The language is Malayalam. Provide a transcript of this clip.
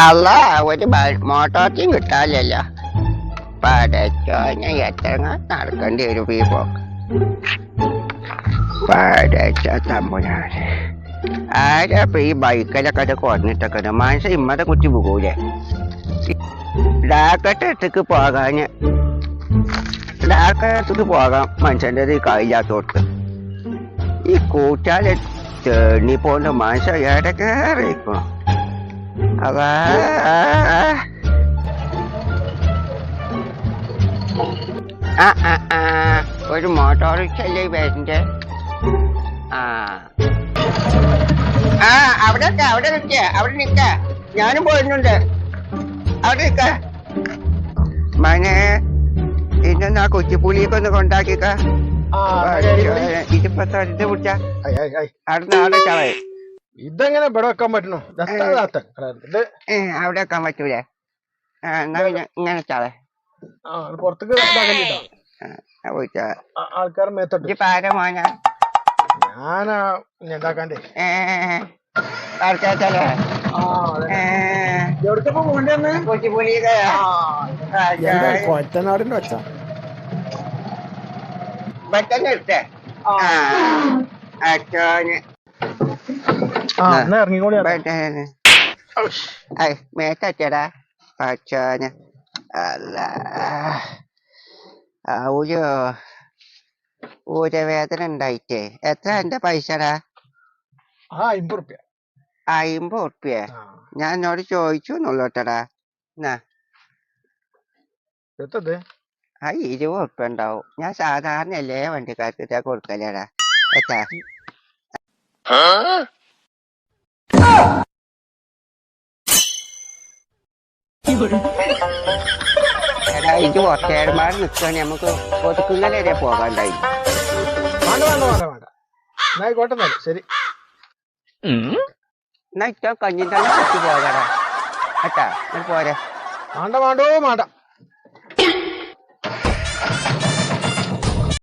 അല്ല ഒരു മോട്ടോർച്ചും കിട്ടാനില്ലല്ലോ പടച്ചോനെ എത്ര നടക്കേണ്ടി വരും ഈ പോക്ക് പടച്ച തമ്പുരാനെ ആരാ ഇപ്പൊ ഈ ബൈക്കിലൊക്കെ അത് കുറഞ്ഞിട്ടൊക്കെ മനസ്സ് ഇമ്മത്തെ കുറ്റി പോകൂലേ ഡാക്കട്ടത്തേക്ക് പോകാന് ഡാക്കട്ടത്തേക്ക് പോകാൻ മനുഷ്യൻ്റെ ഈ കയ്യില്ലാത്തോട്ട് ഈ കൂട്ടാലെ തേണി പോണ്ട മനുഷ്യ ഇടക്കേറിയിരിക്കണം അതാ. ആ ആ ആ. ഒരു മോട്ടോറിക്ഷല്ലേ വരുന്നത് ആ. ആ അവിടെ അവിടെ നിക്ക അവിടെ നിക്ക. ഞാനും പോരുന്നുണ്ട് അവിടെ നിക്ക. മനെ ഇന്ന് ആ കൊച്ചിപ്പുലിയൊക്കെ ഒന്ന് കൊണ്ടാക്കിക്ക. ഇതെങ്ങനെ ഇവിടെ വെക്കാൻ പറ്റണോ. ഇത് അവിടെ വെക്കാൻ പറ്റൂലേ? ഇങ്ങനെ ഇത്. പുറത്തേക്ക് ആൾക്കാർ മേത്തോട്ട്. ഞാനാ ഉണ്ടാക്കാണ്ടേ കൊറ്റനാടിന്റെ വെച്ച പെട്ടെന്ന് എടുത്തേ അച്ഛന് ഇറങ്ങിക്കോളി മേത്തച്ചടാ അച്ഛന് അല്ല. ആ ഒരു ഊരവേദന ഉണ്ടായിട്ടേ. എത്ര? എന്റെ പൈസടാ? ആ അമ്പത് റുപ്യ. അയിമ്പത് ഉറുപ്പ്യ ഞാൻ എന്നോട് ചോദിച്ചു എന്നുള്ളൂട്ടടാ. എന്നാ. എത്തത് ആ ഇരുപത് ഉറുപ്പ്യ ഉണ്ടാവും. ഞാൻ സാധാരണ എല്ലാ വണ്ടിക്കാർക്ക് ഇതാ കൊടുക്കലേടാ എത്താ എടാ ഇത് ഒറ്റേടമാർ നിൽക്കുകയാണെങ്കിൽ നമുക്ക് ഒതുക്കുങ്ങനെ വരെ പോകാണ്ടായി. വേണ്ട വേണ്ട വേണ്ട വേണ്ട. എന്നാ ആയിക്കോട്ടെ എന്നാൽ. ശരി. എന്നാ ഇറ്റ കഞ്ഞി തന്നെ കുത്തി പോകടാ എന്നിട്ട് പോരെ. വേണ്ട വേണ്ടോ വേണ്ട.